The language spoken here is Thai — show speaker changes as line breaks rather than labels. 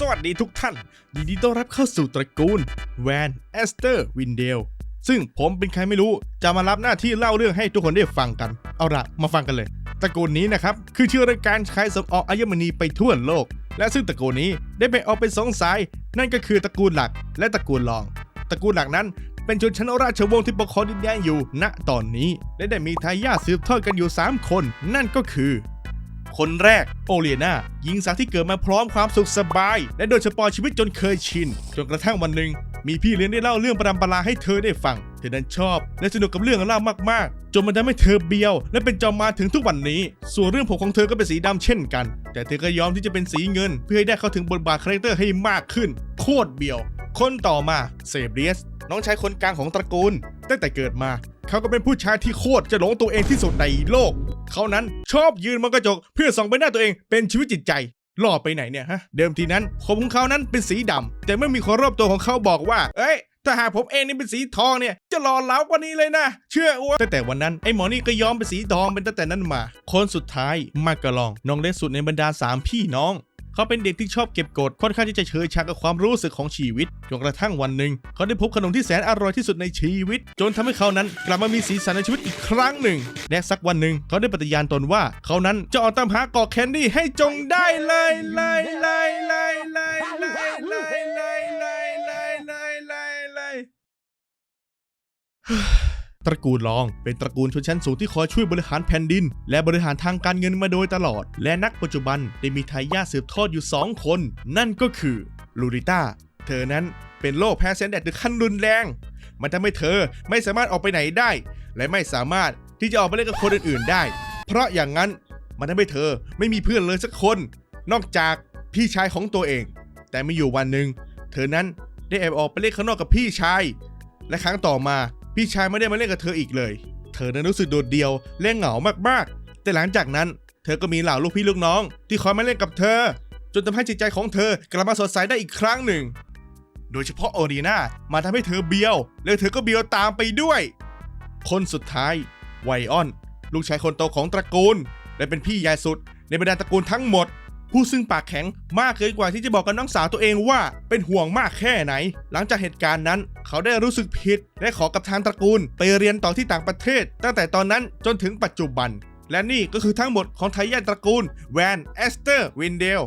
สวัสดีทุกท่านยินดีต้อนรับเข้าสู่ตระกูลแวนแอสเตอร์วินเดลซึ่งผมเป็นใครไม่รู้จะมารับหน้าที่เล่าเรื่องให้ทุกคนได้ฟังกัน เอาละมาฟังกันเลย ตระกูลนี้นะครับ คือชื่อรายการขายสมออัญมณีไปทั่วโลก และซึ่งตระกูลนี้ได้แบ่งออกเป็นสองสาย นั่นก็คือตระกูลหลักและตระกูลรอง ตระกูลหลักนั้นเป็นชนชั้นราชวงศ์ที่ปกครองดินแดนอยู่ณตอนนี้ และได้มีทายาทสืบทอดกันอยู่ 3 คน นั่นก็คือ คนแรก โอเลียนาหญิงสาวที่เกิดมาพร้อมความสุขสบาย และโดยเฉพาะชีวิตจนเคยชิน จนกระทั่งวันหนึ่ง มีพี่เลี้ยงได้เล่าเรื่องประดำประลาให้เธอได้ฟัง เธอนั้นชอบ และสนุกกับเรื่องเล่ามากๆ จนมันทำให้เธอเบียว และเป็นจอมมาถึงทุกวันนี้ ส่วนเรื่องผมของเธอก็เป็นสีดำเช่นกัน แต่เธอก็ยอมที่จะเป็นสีเงิน เพื่อให้ได้เข้าถึงบทบาทคาแรคเตอร์ให้มากขึ้นโคตรเบียว คนต่อมาเซเบรียสน้องชายคนกลางของตระกูล ตั้งแต่เกิดมา เขาก็เป็นผู้ชายที่โคตรจะหลงตัวเองที่สุดในโลก เขานั้นชอบยืนมองกระจก เพื่อส่องไปหน้าตัวเองเป็นชีวิตจิตใจล่อไปไหนเนี่ยฮะ เดิมทีนั้นผมของเขานั้นเป็นสีดำแต่เมื่อมีคนรอบตัวของเขาบอกว่า เอ้ยถ้าหากผมเองนี่เป็นสีทองเนี่ย จะหล่อเหลากว่านี้เลยนะ เชื่ออ้วตั้งแต่วันนั้น ไอ้หมอนี่ก็ยอมเป็นสีทองเป็นตั้งแต่นั้นมา คนสุดท้ายมากกะลอง น้องเล็กสุดในบรรดาสามพี่น้อง เขาเป็นเด็กที่ชอบเก็บกดค่อนข้างที่จะเฉยชากับความรู้สึกของชีวิตจนกระทั่งวันหนึ่ง เขาได้พบขนมที่แสนอร่อยที่สุดในชีวิต จนทำให้เขานั้นกลับมามีสีสันในชีวิตอีกครั้งหนึ่ง และสักวันหนึ่งเขาได้ปฏิญาณตนว่า เขานั้นจะออกตามหากอกแคนดี้ให้จงได้เลยเลยเลยเลยเลยเลยเลยเลยเลยเลยเลยเลยเลย ตระกูลรอง เป็นตระกูลชนชั้นสูงที่คอยช่วยบริหารแผ่นดิน และบริหารทางการเงินมาโดยตลอด และนักปัจจุบันได้มีทายาทสืบทอดอยู่ 2 คน นั่นก็คือลูริต้าเธอนั้นเป็นโรคแพ้เซนแดดถึงขั้นรุนแรง มันทำให้เธอไม่สามารถออกไปไหนได้ และไม่สามารถที่จะออกไปเล่นกับคนอื่นๆได้ เพราะอย่างนั้นมันทำให้เธอไม่มีเพื่อนเลยสักคน นอกจากพี่ชายของตัวเอง แต่มีอยู่วันหนึ่งเธอนั้นได้แอบออกไปเล่นข้างนอกกับพี่ชาย และครั้งต่อมา พี่ชายไม่ได้มาเล่นกับเธออีกเลย เธอนั้นรู้สึกโดดเดี่ยวและเหงามากๆ แต่หลังจากนั้นเธอก็มีเหล่าลูกพี่ลูกน้อง ที่คอยมาเล่นกับเธอ จนทำให้จิตใจของเธอกลับมาสดใสได้อีกครั้งหนึ่ง โดยเฉพาะโอรีนามาทำให้เธอเบียว และเธอก็เบียวตามไปด้วย คนสุดท้ายไวออน ลูกชายคนโตของตระกูล และเป็นพี่ใหญ่สุด ในบรรดาตระกูลทั้งหมด ผู้ซึ่งปากแข็งมากเกินกว่าที่จะบอกกับน้องสาวตัวเองว่าเป็นห่วงมากแค่ไหน หลังจากเหตุการณ์นั้น เขาได้รู้สึกผิด และขอกับทางตระกูล ไปเรียนต่อที่ต่างประเทศ ตั้งแต่ตอนนั้นจนถึงปัจจุบัน และนี่ก็คือทั้งหมดของทายาทตระกูลแวนแอสเตอร์วินเดล